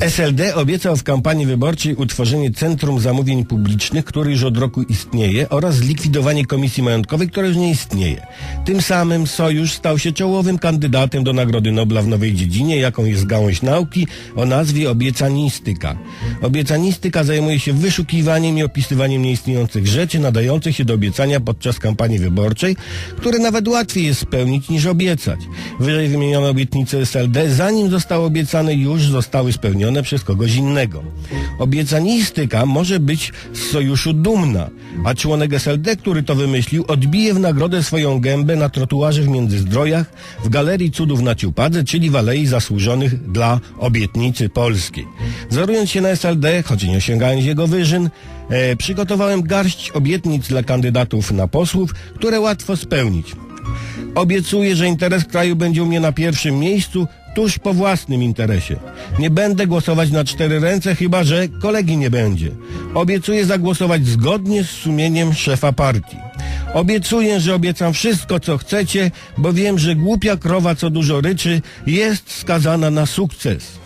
SLD obiecał w kampanii wyborczej utworzenie Centrum Zamówień Publicznych, które już od roku istnieje, oraz zlikwidowanie Komisji Majątkowej, która już nie istnieje. Tym samym Sojusz stał się czołowym kandydatem do Nagrody Nobla w nowej dziedzinie, jaką jest gałąź nauki o nazwie obiecanistyka. Obiecanistyka zajmuje się wyszukiwaniem i opisywaniem nieistniejących rzeczy nadających się do obiecania podczas kampanii wyborczej, które nawet łatwiej jest spełnić niż obiecać. Wyżej wymienione obietnice SLD, zanim zostały obiecane, już zostały spełnione przez kogoś innego. Obiecanistyka może być z sojuszu dumna, a członek SLD, który to wymyślił, odbije w nagrodę swoją gębę na trotuarze w Międzyzdrojach, w Galerii Cudów na Ciupadze, czyli w Alei Zasłużonych dla Obietnicy Polskiej. Wzorując się na SLD, choć nie osiągając jego wyżyn, e, przygotowałem garść obietnic dla kandydatów na posłów, które łatwo spełnić. Obiecuję, że interes kraju będzie u mnie na pierwszym miejscu, tuż po własnym interesie. Nie będę głosować na cztery ręce, chyba że kolegi nie będzie. Obiecuję zagłosować zgodnie z sumieniem szefa partii. Obiecuję, że obiecam wszystko, co chcecie, bo wiem, że głupia krowa, co dużo ryczy, jest skazana na sukces.